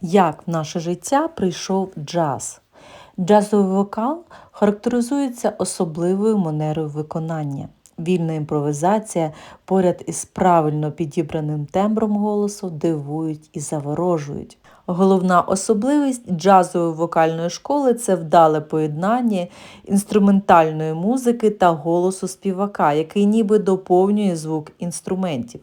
Як в наше життя прийшов джаз? Джазовий вокал характеризується особливою манерою виконання. Вільна імпровізація поряд із правильно підібраним тембром голосу дивують і заворожують. Головна особливість джазової вокальної школи це вдале поєднання інструментальної музики та голосу співака, який ніби доповнює звук інструментів.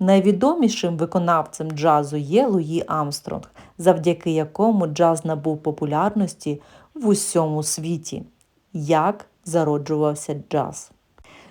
Найвідомішим виконавцем джазу є Луї Амстронг, завдяки якому джаз набув популярності в усьому світі. Як зароджувався джаз?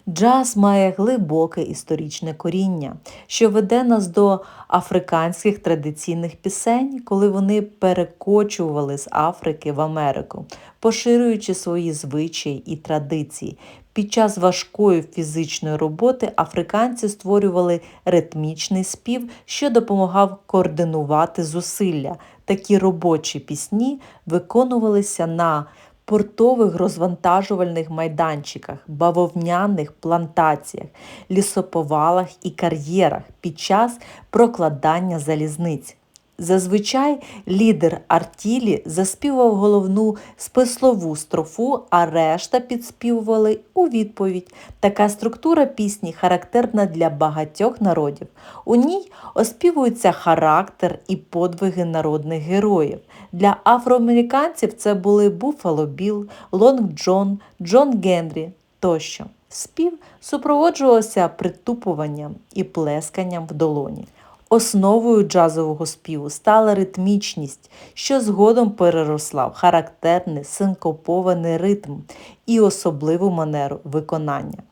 Джаз має глибоке історичне коріння, що веде нас до африканських традиційних пісень, коли вони перекочували з Африки в Америку, поширюючи свої звичаї і традиції. Під час важкої фізичної роботи африканці створювали ритмічний спів, що допомагав координувати зусилля. Такі робочі пісні виконувалися на портових розвантажувальних майданчиках, бавовняних плантаціях, лісоповалах і кар'єрах під час прокладання залізниць. Зазвичай лідер артілі заспівав головну спислову строфу, а решта підспівували у відповідь. Така структура пісні характерна для багатьох народів. У ній оспівується характер і подвиги народних героїв. Для афроамериканців це були Буффало Білл, Лонг Джон, Джон Генрі тощо. Спів супроводжувався притупуванням і плесканням в долоні. Основою джазового співу стала ритмічність, що згодом переросла в характерний синкопований ритм і особливу манеру виконання.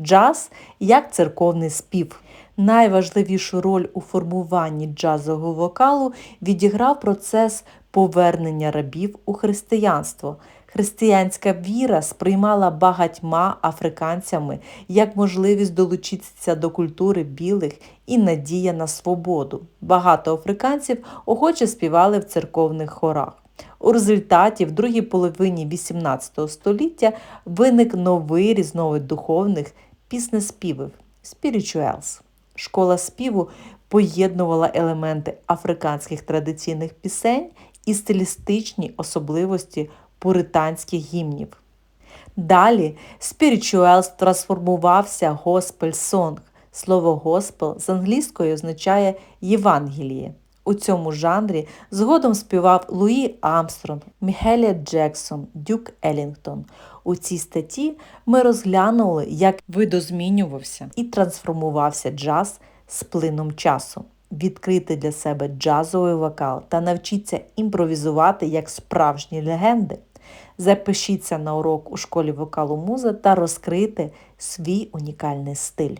Джаз як церковний спів. Найважливішу роль у формуванні джазового вокалу відіграв процес повернення рабів у християнство. Християнська віра сприймала багатьма африканцями як можливість долучитися до культури білих і надія на свободу. Багато африканців охоче співали в церковних хорах. У результаті в другій половині XVIII століття виник новий різновид духовних піснеспівів спірічуелс. Школа співу поєднувала елементи африканських традиційних пісень і стилістичні особливості пуританських гімнів. Далі спірічуелс трансформувався госпель сонг. Слово госпел з англійської означає Євангеліє. У цьому жанрі згодом співав Луї Амстронг, Міхелія Джексон, Дюк Елінгтон. У цій статті ми розглянули, як видозмінювався і трансформувався джаз з плином часу. Відкрити для себе джазовий вокал та навчіться імпровізувати як справжні легенди. Запишіться на урок у школі вокалу муза та розкрити свій унікальний стиль.